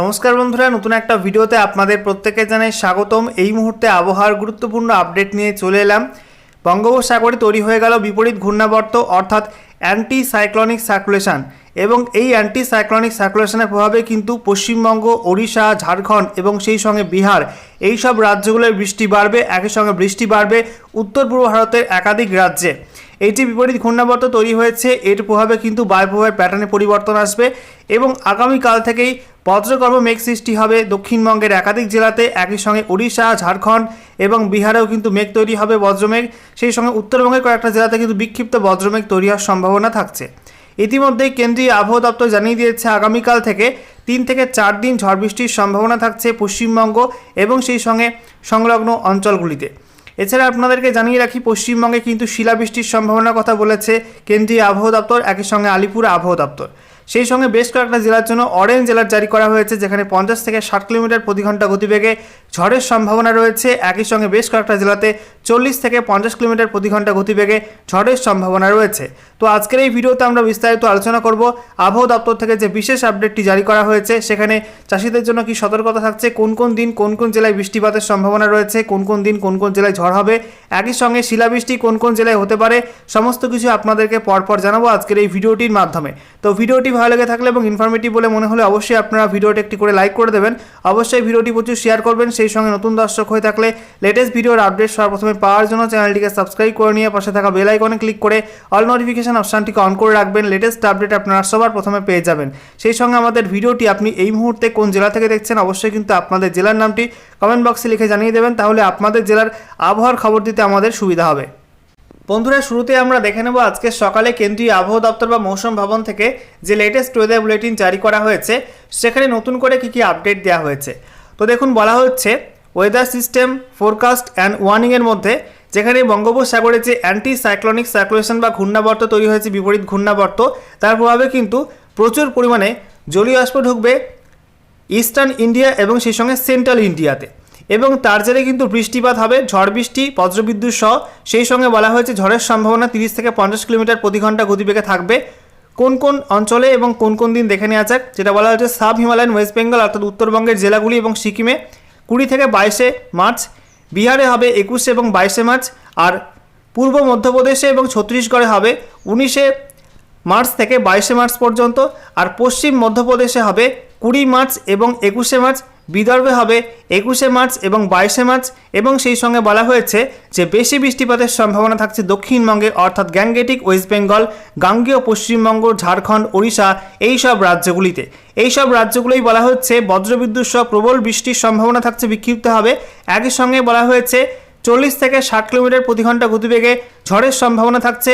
নমস্কার বন্ধুরা, নতুন একটা ভিডিওতে আপনাদের প্রত্যেকে জানাই স্বাগতম। এই মুহূর্তে আবহাওয়ার গুরুত্বপূর্ণ আপডেট নিয়ে চলে এলাম। বঙ্গোপসাগরে তৈরি হয়ে গেল বিপরীত ঘূর্ণাবর্ত, অর্থাৎ অ্যান্টি সাইক্লনিক সার্কুলেশন এবং এই অ্যান্টি সাইক্লনিক সার্কুলেশনের প্রভাবে কিন্তু পশ্চিমবঙ্গ, ওড়িশা, ঝাড়খণ্ড এবং সেই সঙ্গে বিহার, এই সব রাজ্যগুলোর বৃষ্টি বাড়বে, একই সঙ্গে বৃষ্টি বাড়বে উত্তর পূর্ব ভারতের একাধিক রাজ্যে। এইটি বিপরীত ঘূর্ণাবর্ত তৈরি হয়েছে, এর প্রভাবে কিন্তু বায়ুপ্রবাহের প্যাটার্নে পরিবর্তন আসবে এবং আগামীকাল থেকেই বজ্রগর্ভ মেঘ সৃষ্টি হবে দক্ষিণবঙ্গের একাধিক জেলাতে একই সঙ্গে উড়িষ্যা, ঝাড়খণ্ড এবং বিহারেও কিন্তু মেঘ তৈরি হবে বজ্রমেঘ। সেই সঙ্গে উত্তরবঙ্গের কয়েকটা জেলাতে কিন্তু বিক্ষিপ্ত বজ্রমেঘ তৈরি হওয়ার সম্ভাবনা থাকছে। ইতিমধ্যেই কেন্দ্রীয় আবহাওয়া দপ্তর জানিয়ে দিয়েছে, আগামীকাল থেকে তিন থেকে চার দিন ঝড় বৃষ্টির সম্ভাবনা থাকছে পশ্চিমবঙ্গ এবং সেই সঙ্গে সংলগ্ন অঞ্চলগুলিতে। এছাড়া আপনাদেরকে জানিয়ে রাখি, পশ্চিমবঙ্গে কিন্তু শিলাবৃষ্টির সম্ভাবনার কথা বলেছে কেন্দ্রীয় আবহাওয়া দপ্তর, একই সঙ্গে আলিপুর আবহাওয়া দপ্তর। সেই সঙ্গে বেশ কয়েকটা জেলার জন্য অরেঞ্জ জেলার জারি করা হয়েছে, যেখানে পঞ্চাশ থেকে ষাট কিলোমিটার প্রতি ঘণ্টা গতিবেগে ঝড়ের সম্ভাবনা রয়েছে। একই সঙ্গে বেশ কয়েকটা জেলাতে চল্লিশ থেকে পঞ্চাশ কিলোমিটার প্রতি ঘণ্টা গতিবেগে ঝড়ের সম্ভাবনা রয়েছে। তো আজকের এই ভিডিওতে আমরা বিস্তারিত আলোচনা করব আবহাওয়া দপ্তর থেকে যে বিশেষ আপডেটটি জারি করা হয়েছে, সেখানে চাষিদের জন্য কি সতর্কতা থাকছে, কোন কোন দিন কোন কোন জেলায় বৃষ্টিপাতের সম্ভাবনা রয়েছে, কোন কোন দিন কোন কোন জেলায় ঝড় হবে, একই সঙ্গে শিলাবৃষ্টি কোন কোন জেলায় হতে পারে, সমস্ত কিছু আপনাদেরকে পরপর জানাব আজকের এই ভিডিওটির মাধ্যমে। তো ভিডিওটি ভালো লেগে থাকলে এবং ইনফরমেটিভ বলে মনে হলে অবশ্যই আপনারা ভিডিওটি একটি করে লাইক করে দেবেন। অবশ্যই ভিডিওটি প্রচুর শেয়ার করবেন, সেই সঙ্গে নতুন দর্শক হয়ে থাকলে লেটেস্ট ভিডিওর আপডেট সর্বপ্রথমে পাওয়ার জন্য চ্যানেলটিকে সাবস্ক্রাইব করে নিয়ে পাশে থাকা বেল আইকনে ক্লিক করে অল নোটিফিকেশন অপশানটিকে অন করে রাখবেন লেটেস্ট আপডেট আপনারা সবার প্রথমে পেয়ে যাবেন। সেই সঙ্গে আমাদের ভিডিওটি আপনি এই মুহূর্তে কোন জেলা থেকে দেখছেন অবশ্যই কিন্তু আপনাদের জেলার নামটি কমেন্ট বক্সে লিখে জানিয়ে দেবেন, তাহলে আপনাদের জেলার আবহাওয়ার খবর দিতে আমাদের সুবিধা হবে। বন্ধুরা, শুরুতে আমরা দেখে নেব আজকে সকালে কেন্দ্রীয় আবহাওয়া দপ্তর বা মৌসুম ভবন থেকে যে লেটেস্ট ওয়েদার বুলেটিন জারি করা হয়েছে, সেখানে নতুন করে কী কী আপডেট দেওয়া হয়েছে। তো দেখুন, বলা হচ্ছে ওয়েদার সিস্টেম ফোরকাস্ট অ্যান্ড ওয়ার্নিংয়ের মধ্যে, যেখানে বঙ্গোপসাগরে যে অ্যান্টি সাইক্লনিক সার্কুলেশন বা ঘূর্ণাবর্ত তৈরি হয়েছে, বিপরীত ঘূর্ণাবর্ত, তার প্রভাবে কিন্তু প্রচুর পরিমাণে জলীয় বাষ্প ঢুকবে ইস্টার্ন ইন্ডিয়া এবং সেই সঙ্গে সেন্ট্রাল ইন্ডিয়াতে। এবং তার জেরে কিন্তু বৃষ্টিপাত হবে, ঝড় বৃষ্টি, বজ্রবিদ্যুৎ সহ, সেই সঙ্গে বলা হয়েছে ঝড়ের সম্ভাবনা তিরিশ থেকে পঞ্চাশ কিলোমিটার প্রতি ঘণ্টা গতিবেগে থাকবে। কোন কোন অঞ্চলে এবং কোন কোন দিন দেখে নেওয়া যাক, যেটা বলা হয়েছে সাব হিমালয়ান ওয়েস্ট বেঙ্গল অর্থাৎ উত্তরবঙ্গের জেলাগুলি এবং সিকিমে কুড়ি থেকে বাইশে মার্চ, বিহারে হবে একুশে এবং বাইশে মার্চ, আর পূর্ব মধ্যপ্রদেশে এবং ছত্তিশগড়ে হবে উনিশে মার্চ থেকে বাইশে মার্চ পর্যন্ত, আর পশ্চিম মধ্যপ্রদেশে হবে কুড়ি মার্চ এবং একুশে মার্চ বিদর্ভে হবে একুশে মার্চ এবং বাইশে মার্চ এবং সেই সঙ্গে বলা হয়েছে যে বেশি বৃষ্টিপাতের সম্ভাবনা থাকছে দক্ষিণবঙ্গে, অর্থাৎ গ্যাংগেটিক, ওয়েস্ট বেঙ্গল, গাঙ্গেয়, পশ্চিমবঙ্গ, ঝাড়খণ্ড, ওড়িশা, এই সব রাজ্যগুলিতে। এই সব রাজ্যগুলোই বলা হচ্ছে বজ্রবিদ্যুৎ সহ প্রবল বৃষ্টির সম্ভাবনা থাকছে বিক্ষিপ্ত হবে। একই সঙ্গে বলা হয়েছে চল্লিশ থেকে ষাট কিলোমিটার প্রতি ঘণ্টা গতিবেগে ঝড়ের সম্ভাবনা থাকছে।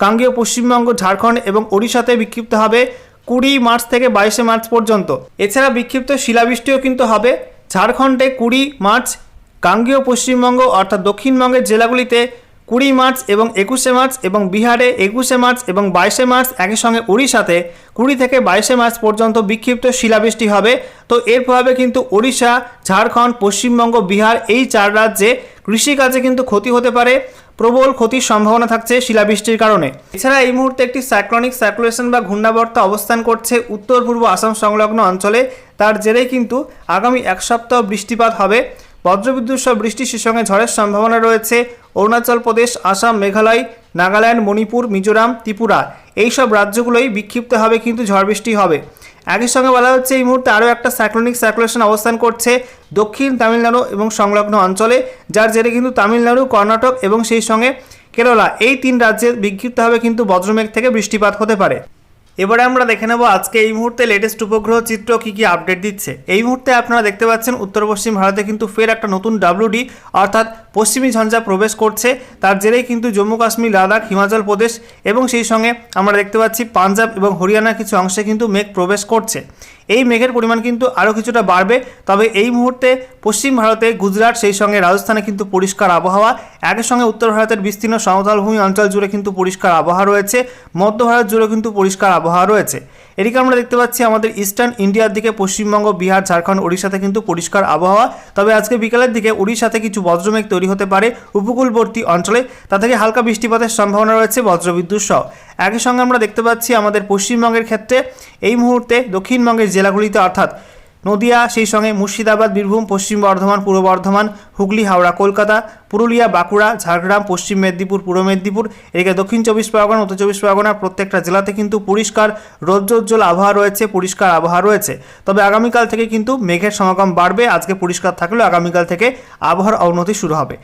গাঙ্গেয়, পশ্চিমবঙ্গ, ঝাড়খণ্ড এবং ওড়িশাতে বিক্ষিপ্ত হবে। কুড়ি মার্চ থেকে বাইশে মার্চ পর্যন্ত। এছাড়া বিক্ষিপ্ত শিলাবৃষ্টিও কিন্তু হবে। ঝাড়খণ্ডে কুড়ি মার্চ, গাঙ্গীয় পশ্চিমবঙ্গ অর্থাৎ দক্ষিণবঙ্গের জেলাগুলিতে কুড়ি মার্চ এবং একুশে মার্চ এবং বিহারে একুশে মার্চ এবং বাইশে মার্চ একই সঙ্গে উড়িষ্যাতে কুড়ি থেকে বাইশে মার্চ পর্যন্ত বিক্ষিপ্ত শিলাবৃষ্টি হবে। তো এর প্রভাবে কিন্তু ওড়িশা, ঝাড়খণ্ড, পশ্চিমবঙ্গ, বিহার এই চার রাজ্যে কৃষিকাজে কিন্তু ক্ষতি হতে পারে। প্রবল ক্ষতির সম্ভাবনা থাকছে শিলাবৃষ্টির কারণে। এছাড়া এই মুহূর্তে একটি সাইক্লনিক সার্কুলেশন বা ঘূর্ণাবর্ত অবস্থান করছে উত্তর, পূর্ব আসাম সংলগ্ন অঞ্চলে। তার জেরেই কিন্তু আগামী এক সপ্তাহ বৃষ্টিপাত হবে। বজ্রবিদ্যুৎ সহ বৃষ্টি সে সঙ্গে ঝড়ের সম্ভাবনা রয়েছে। অরুণাচল প্রদেশ, আসাম, মেঘালয়, নাগাল্যান্ড, মণিপুর, মিজোরাম, ত্রিপুরা এই সব রাজ্যগুলোই বিক্ষিপ্ত হবে কিন্তু ঝড় বৃষ্টি হবে। একই সঙ্গে বলা হচ্ছে, এই মুহূর্তে আরও একটা সাইক্লোনিক সার্কুলেশন অবস্থান করছে দক্ষিণ তামিলনাড়ু এবং সংলগ্ন অঞ্চলে, যার জেরে কিন্তু তামিলনাড়ু, কর্ণাটক এবং সেই সঙ্গে কেরালা এই তিন রাজ্যে বিক্ষিপ্ত হবে কিন্তু বজ্রমেঘ থেকে বৃষ্টিপাত হতে পারে। এবারে আমরা দেখে নেব আজকে এই মুহূর্তে লেটেস্ট উপগ্রহ চিত্র কী কী আপডেট দিচ্ছে। এই মুহূর্তে আপনারা দেখতে পাচ্ছেন, উত্তর পশ্চিম ভারতে কিন্তু ফের একটা নতুন ডাব্লুডি অর্থাৎ পশ্চিমী ঝঞ্ঝা প্রবেশ করছে। তার জেরেই কিন্তু জম্মু কাশ্মীর, লাদাখ, হিমাচল প্রদেশ এবং সেই সঙ্গে আমরা দেখতে পাচ্ছি পাঞ্জাব এবং হরিয়ানার কিছু অংশে কিন্তু মেঘ প্রবেশ করছে। এই মেঘের পরিমাণ কিন্তু আরও কিছুটা বাড়বে। তবে এই মুহূর্তে পশ্চিম ভারতে গুজরাট, সেই সঙ্গে রাজস্থানে কিন্তু পরিষ্কার আবহাওয়া। একই সঙ্গে উত্তর ভারতের বিস্তীর্ণ সমতলভূমি অঞ্চল জুড়ে কিন্তু পরিষ্কার আবহাওয়া রয়েছে। মধ্য ভারত জুড়ে কিন্তু পরিষ্কার আবহাওয়া রয়েছে। এদিকে আমরা দেখতে পাচ্ছি আমাদের ইস্টার্ন ইন্ডিয়ার দিকে পশ্চিমবঙ্গ, বিহার, ঝাড়খণ্ড, ওড়িশাতে কিন্তু পরিষ্কার আবহাওয়া। তবে আজকে বিকালের দিকে উড়িষ্যাতে কিছু বজ্রমেঘ তৈরি হতে পারে উপকূলবর্তী অঞ্চলে। তা থেকে হালকা বৃষ্টিপাতের সম্ভাবনা রয়েছে বজ্রবিদ্যুৎ সহ। একই সঙ্গে আমরা দেখতে পাচ্ছি আমাদের পশ্চিমবঙ্গের ক্ষেত্রে এই মুহূর্তে দক্ষিণবঙ্গের জেলাগুলিতে অর্থাৎ নদিয়া, সেই সঙ্গে মুর্শিদাবাদ, বীরভূম, পশ্চিম বর্ধমান, পূর্ব বর্ধমান, হুগলি, হাওড়া, কলকাতা, পুরুলিয়া, বাঁকুড়া, ঝাড়গ্রাম, পশ্চিম মেদিনীপুর, পূর্ব মেদিনীপুর, এদিকে দক্ষিণ চব্বিশ পরগনা, উত্তর চব্বিশ পরগনা, প্রত্যেকটা জেলাতে কিন্তু পরিষ্কার রৌদ্রোজ্জ্বল আবহাওয়া রয়েছে, পরিষ্কার আবহাওয়া রয়েছে। তবে আগামীকাল থেকে কিন্তু মেঘের সমাগম বাড়বে, আজকে পরিষ্কার থাকলেও আগামীকাল থেকে আবহাওয়ার অবনতি শুরু হবে।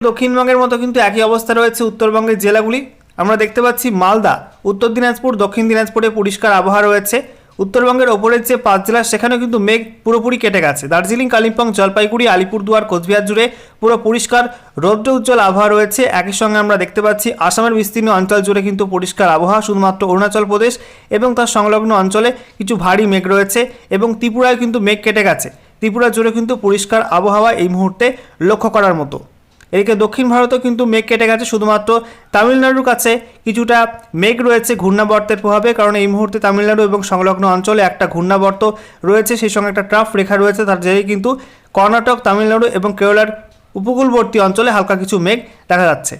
দক্ষিণবঙ্গের মতো কিন্তু একই অবস্থা রয়েছে উত্তরবঙ্গের জেলাগুলি। আমরা দেখতে পাচ্ছি মালদা, উত্তর দিনাজপুর, দক্ষিণ দিনাজপুরে পরিষ্কার আবহাওয়া রয়েছে। উত্তরবঙ্গের ওপরের যে পাঁচ জেলা, সেখানেও কিন্তু মেঘ পুরোপুরি কেটে গেছে। দার্জিলিং, কালিম্পং, জলপাইগুড়ি, আলিপুরদুয়ার, কোচবিহার জুড়ে পুরো পরিষ্কার রৌদ্র উজ্জ্বল আবহাওয়া রয়েছে। একই সঙ্গে আমরা দেখতে পাচ্ছি, আসামের বিস্তীর্ণ অঞ্চল জুড়ে কিন্তু পরিষ্কার আবহাওয়া, শুধুমাত্র অরুণাচল প্রদেশ এবং তার সংলগ্ন অঞ্চলে কিছু ভারী মেঘ রয়েছে এবং ত্রিপুরায় কিন্তু মেঘ কেটে গেছে। ত্রিপুরা জুড়ে কিন্তু পরিষ্কার আবহাওয়া এই মুহূর্তে লক্ষ্য করার মতো। এদিকে দক্ষিণ ভারতেও কিন্তু মেঘ কেটে গেছে, শুধুমাত্র তামিলনাড়ুর কাছে কিছুটা মেঘ রয়েছে ঘূর্ণাবর্তের প্রভাবে, কারণ এই মুহূর্তে তামিলনাড়ু এবং সংলগ্ন অঞ্চলে একটা ঘূর্ণাবর্ত রয়েছে, সেই সঙ্গে একটা ট্রাফ রেখা রয়েছে, তার জেরেই কিন্তু কর্ণাটক, তামিলনাড়ু এবং কেরলার উপকূলবর্তী অঞ্চলে হালকা কিছু মেঘ দেখা যাচ্ছে।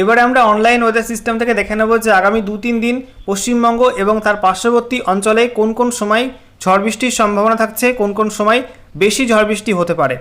এবারে আমরা অনলাইন ওয়েদার সিস্টেম থেকে দেখে নেব যে আগামী দু তিন দিন পশ্চিমবঙ্গ এবং তার পার্শ্ববর্তী অঞ্চলে কোন কোন সময় ঝড় বৃষ্টির সম্ভাবনা থাকছে, কোন কোন সময় বেশি ঝড় বৃষ্টি হতে পারে।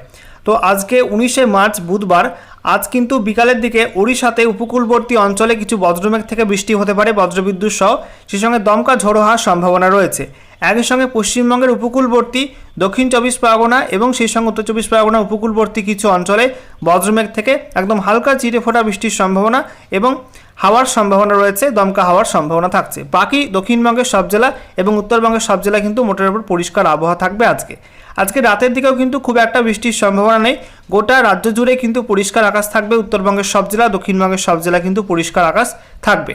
তো আজকে উনিশে মার্চ বুধবার, আজ কিন্তু বিকালের দিকে ওড়িশাতে উপকূলবর্তী অঞ্চলে কিছু বজ্রমেঘ থেকে বৃষ্টি হতে পারে বজ্রবিদ্যুৎ সহ সেই সঙ্গে দমকা ঝোড়ো হওয়ার সম্ভাবনা রয়েছে। একই সঙ্গে পশ্চিমবঙ্গের উপকূলবর্তী, দক্ষিণ চব্বিশ পরগনা এবং সেই সঙ্গে উত্তর চব্বিশ পরগনা উপকূলবর্তী কিছু অঞ্চলে বজ্রমেঘ থেকে একদম হালকা চিটে ফোটা বৃষ্টির সম্ভাবনা এবং হাওয়ার সম্ভাবনা রয়েছে, দমকা হাওয়ার সম্ভাবনা থাকছে। বাকি দক্ষিণবঙ্গের সব জেলা এবং উত্তরবঙ্গের সব জেলা কিন্তু মোটের উপর পরিষ্কার আবহাওয়া থাকবে আজকে। আজকে রাতের দিকেও কিন্তু খুব একটা বৃষ্টির সম্ভাবনা নেই। গোটা রাজ্য জুড়ে কিন্তু পরিষ্কার আকাশ থাকবে, উত্তরবঙ্গের সব জেলা, দক্ষিণবঙ্গের সব জেলা কিন্তু পরিষ্কার আকাশ থাকবে।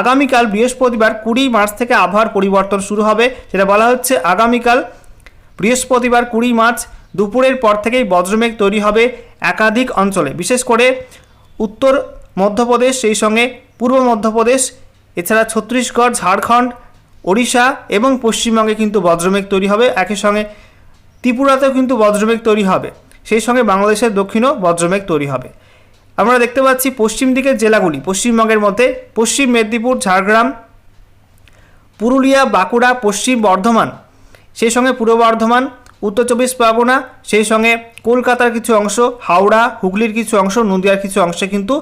আগামীকাল বৃহস্পতিবার কুড়ি মার্চ থেকে আবহাওয়ার পরিবর্তন শুরু হবে সেটা বলা হচ্ছে আগামীকাল বৃহস্পতিবার কুড়ি মার্চ দুপুরের পর থেকেই বজ্রমেঘ তৈরি হবে একাধিক অঞ্চলে। বিশেষ করে উত্তর মধ্যপ্রদেশ, সেই সঙ্গে পূর্ব মধ্যপ্রদেশ, এছাড়া ছত্তিশগড়, ঝাড়খণ্ড, ওড়িশা এবং পশ্চিমবঙ্গে কিন্তু বজ্রমেঘ তৈরি হবে। একই সঙ্গে ত্রিপুরাতেও কিন্তু বজ্রমেঘ তৈরি হবে। সেই সঙ্গে বাংলাদেশের দক্ষিণেও বজ্রমেঘ তৈরি হবে। আমরা দেখতে পাচ্ছি পশ্চিম দিকের জেলাগুলি। পশ্চিমবঙ্গের মধ্যে পশ্চিম মেদিনীপুর, ঝাড়গ্রাম, পুরুলিয়া, বাঁকুড়া, পশ্চিম বর্ধমান, সেই সঙ্গে পূর্ব বর্ধমান, উত্তর চব্বিশ পরগনা, সেই সঙ্গে কলকাতার কিছু অংশ, হাওড়া, হুগলির কিছু অংশ, নদিয়ার কিছু অংশে কিন্তু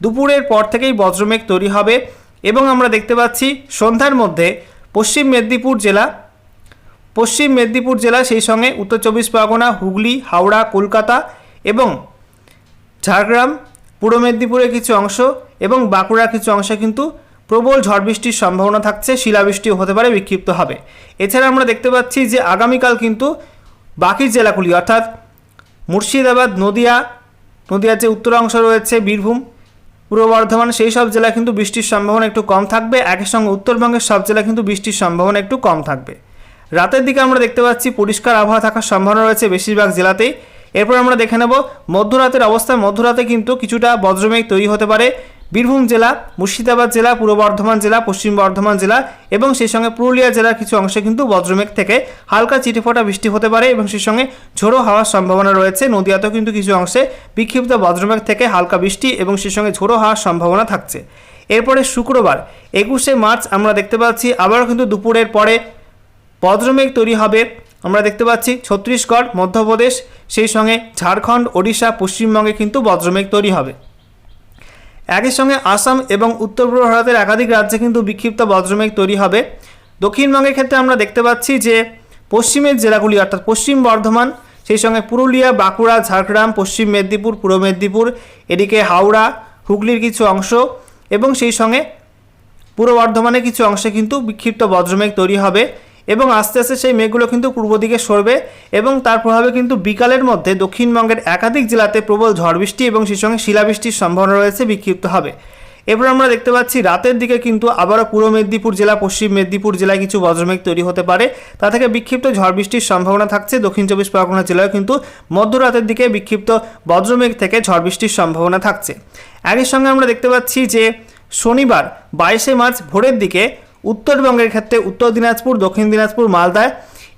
দুপুরের পর থেকেই বজ্রমেঘ তৈরি হবে এবং আমরা দেখতে পাচ্ছি সন্ধ্যার মধ্যে পশ্চিম মেদিনীপুর জেলা, পশ্চিম মেদিনীপুর জেলা সেই সঙ্গে উত্তর চব্বিশ পরগনা, হুগলি, হাওড়া, কলকাতা এবং ঝাড়গ্রাম, পূর্ব মেদিনীপুরের কিছু অংশ এবং বাঁকুড়ার কিছু অংশে কিন্তু প্রবল ঝড় বৃষ্টির সম্ভাবনা থাকছে, শিলাবৃষ্টিও হতে পারে, বিক্ষিপ্ত হবে। এছাড়া আমরা দেখতে পাচ্ছি যে আগামীকাল কিন্তু বাকি জেলাগুলি, অর্থাৎ মুর্শিদাবাদ, নদিয়া, নদিয়ার যে উত্তর অংশ রয়েছে, বীরভূম পূর্ব বর্ধমান সেই সব জেলা কিন্তু বৃষ্টির সম্ভাবনা একটু কম থাকবে। একই সঙ্গে উত্তরবঙ্গের সব জেলা কিন্তু বৃষ্টির সম্ভাবনা একটু কম থাকবে। রাতের দিকে আমরা দেখতে পাচ্ছি পরিষ্কার আবহাওয়া থাকার সম্ভাবনা রয়েছে বেশিরভাগ জেলাতেই। এরপর আমরা দেখে নেব, মধ্যরাতের অবস্থায় মধ্যরাতে কিন্তু কিছুটা বজ্রমেঘ তৈরি হতে পারে। বীরভূম জেলা, মুর্শিদাবাদ জেলা, পূর্ব বর্ধমান জেলা, পশ্চিম বর্ধমান জেলা এবং সেই সঙ্গে পুরুলিয়া জেলার কিছু অংশে কিন্তু বজ্রমেঘ থেকে হালকা চিটেফোঁটা বৃষ্টি হতে পারে এবং সেই সঙ্গে ঝোড়ো হওয়ার সম্ভাবনা রয়েছে। নদীয়াতেও কিন্তু কিছু অংশে বিক্ষিপ্ত বজ্রমেঘ থেকে হালকা বৃষ্টি এবং সেই সঙ্গে ঝোড়ো হওয়ার সম্ভাবনা থাকছে। এরপরে শুক্রবার, একুশে মার্চ আমরা দেখতে পাচ্ছি আবারও কিন্তু দুপুরের পরে বজ্রমেঘ তৈরি হবে। আমরা দেখতে পাচ্ছি ছত্তিশগড়, মধ্যপ্রদেশ, সেই সঙ্গে ঝাড়খণ্ড, ওড়িশা, পশ্চিমবঙ্গে কিন্তু বজ্রমেঘ তৈরি হবে। একই সঙ্গে আসাম এবং উত্তর পূর্ব ভারতের একাধিক রাজ্যে কিন্তু বিক্ষিপ্ত বজ্রমেঘ তৈরি হবে। দক্ষিণবঙ্গের ক্ষেত্রে আমরা দেখতে পাচ্ছি যে পশ্চিমের জেলাগুলি, অর্থাৎ পশ্চিম বর্ধমান, সেই সঙ্গে পুরুলিয়া, বাঁকুড়া, ঝাড়গ্রাম, পশ্চিম মেদিনীপুর, পূর্ব মেদিনীপুর, এদিকে হাওড়া, হুগলির কিছু অংশ এবং সেই সঙ্গে পূর্ব বর্ধমানের কিছু অংশে কিন্তু বিক্ষিপ্ত বজ্রমেঘ তৈরি হবে। এবং আস্তে আস্তে সেই মেঘগুলো কিন্তু পূর্ব দিকে সরবে এবং তার প্রভাবে কিন্তু বিকালের মধ্যে দক্ষিণবঙ্গের একাধিক জেলাতে প্রবল ঝড় বৃষ্টি এবং সেই সঙ্গে শিলাবৃষ্টির সম্ভাবনা রয়েছে বিক্ষিপ্ত হবে। এরপর আমরা দেখতে পাচ্ছি রাতের দিকে কিন্তু আবারও পূর্ব মেদিনীপুর জেলা, পশ্চিম মেদিনীপুর জেলায় কিছু বজ্রমেঘ তৈরি হতে পারে। তা থেকে বিক্ষিপ্ত ঝড় বৃষ্টির সম্ভাবনা থাকছে। দক্ষিণ চব্বিশ পরগনা জেলায় কিন্তু মধ্যরাতের দিকে বিক্ষিপ্ত বজ্রমেঘ থেকে ঝড় বৃষ্টির সম্ভাবনা থাকছে। একই সঙ্গে আমরা দেখতে পাচ্ছি যে শনিবার বাইশে মার্চ ভোরের দিকে উত্তরবঙ্গের ক্ষেত্রে উত্তর দিনাজপুর, দক্ষিণ দিনাজপুর, মালদায়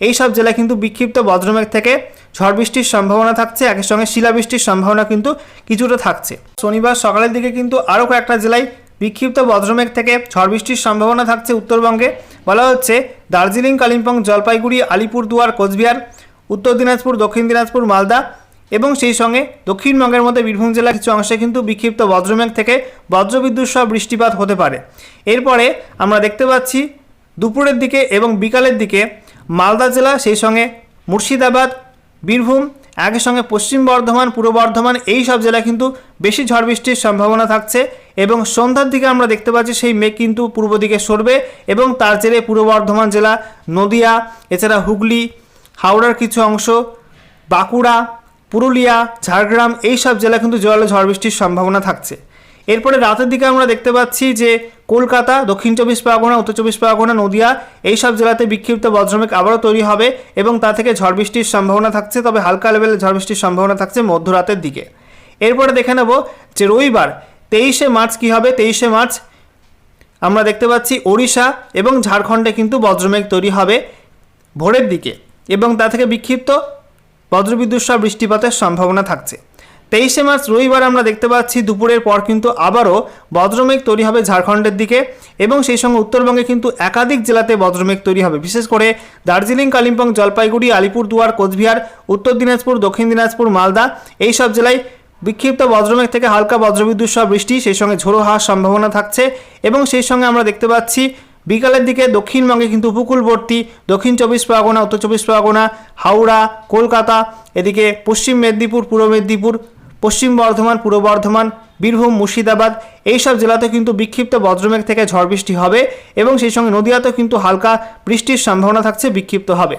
এই সব জেলায় কিন্তু বিক্ষিপ্ত বজ্রমেঘ থেকে ঝড় বৃষ্টির সম্ভাবনা থাকছে। একই সঙ্গে শিলাবৃষ্টির সম্ভাবনা কিন্তু কিছুটা থাকছে। শনিবার সকালের দিকে কিন্তু আরও কয়েকটা জেলায় বিক্ষিপ্ত বজ্রমেঘ থেকে ঝড় বৃষ্টির সম্ভাবনা থাকছে উত্তরবঙ্গে বলা হচ্ছে, দার্জিলিং, কালিম্পং, জলপাইগুড়ি, আলিপুরদুয়ার, কোচবিহার, উত্তর দিনাজপুর, দক্ষিণ দিনাজপুর, মালদা এবং সেই সঙ্গে দক্ষিণবঙ্গের মধ্যে বীরভূম জেলার কিছু অংশে কিন্তু বিক্ষিপ্ত বজ্রমেঘ থেকে বজ্রবিদ্যুৎ সহ বৃষ্টিপাত হতে পারে। এরপরে আমরা দেখতে পাচ্ছি দুপুরের দিকে এবং বিকালের দিকে মালদা জেলা, সেই সঙ্গে মুর্শিদাবাদ, বীরভূম, একই সঙ্গে পশ্চিম বর্ধমান, পূর্ব বর্ধমান এই সব জেলায় কিন্তু বেশি ঝড় বৃষ্টির সম্ভাবনা থাকছে এবং সন্ধ্যার দিকে আমরা দেখতে পাচ্ছি সেই মেঘ কিন্তু পূর্ব দিকে সরবে এবং তার জেরে পূর্ব বর্ধমান জেলা, নদিয়া, এছাড়া হুগলি, হাওড়ার কিছু অংশ, বাঁকুড়া পুরুলিয়া, ঝাড়গ্রাম এই সব জেলা কিন্তু জলে ঝড় বৃষ্টির সম্ভাবনা থাকছে। এরপরে রাতের দিকে আমরা দেখতে পাচ্ছি যে কলকাতা, দক্ষিণ চব্বিশ পরগনা, উত্তর চব্বিশ পরগনা, নদিয়া এই সব জেলাতে বিক্ষিপ্ত বজ্রমেঘ আবারও তৈরি হবে এবং তা থেকে ঝড় বৃষ্টির সম্ভাবনা থাকছে, তবে হালকা লেভেলের ঝড় বৃষ্টির সম্ভাবনা থাকছে মধ্যরাতের দিকে। এরপরে দেখে নেব যে রবিবার, তেইশে মার্চ কী হবে? তেইশে মার্চ আমরা দেখতে পাচ্ছি ওড়িশা এবং ঝাড়খণ্ডে কিন্তু বজ্রমেঘ তৈরি হবে ভোরের দিকে এবং তা থেকে বিক্ষিপ্ত বজ্রবিদ্যুৎ সহ বৃষ্টিপাতের সম্ভাবনা থাকছে। তেইশে মার্চ রবিবার আমরা দেখতে পাচ্ছি, দুপুরের পর কিন্তু আবারও বজ্রমেঘ তৈরি হবে ঝাড়খণ্ডের দিকে এবং সেই সঙ্গে উত্তরবঙ্গে কিন্তু একাধিক জেলাতে বজ্রমেঘ তৈরি হবে। বিশেষ করে দার্জিলিং, কালিম্পং, জলপাইগুড়ি, আলিপুরদুয়ার, কোচবিহার, উত্তর দিনাজপুর, দক্ষিণ দিনাজপুর, মালদা এই সব জেলায় বিক্ষিপ্ত বজ্রমেঘ থেকে হালকা বজ্রবিদ্যুৎ সহ বৃষ্টি, সেই সঙ্গে ঝোড়ো হওয়ার সম্ভাবনা থাকছে এবং সেই সঙ্গে আমরা দেখতে পাচ্ছি বিকালের দিকে দক্ষিণবঙ্গে কিন্তু উপকূলবর্তী, দক্ষিণ চব্বিশ পরগনা, উত্তর চব্বিশ পরগনা, হাওড়া, কলকাতা, এদিকে পশ্চিম মেদিনীপুর, পূর্ব মেদিনীপুর, পশ্চিম বর্ধমান, পূর্ব বর্ধমান, বীরভূম, মুর্শিদাবাদ, এইসব জেলাতে কিন্তু বিক্ষিপ্ত বজ্রমেঘ থেকে ঝড় বৃষ্টি হবে এবং সেই সঙ্গে নদীয়াতেও কিন্তু হালকা বৃষ্টির সম্ভাবনা থাকছে, বিক্ষিপ্ত হবে।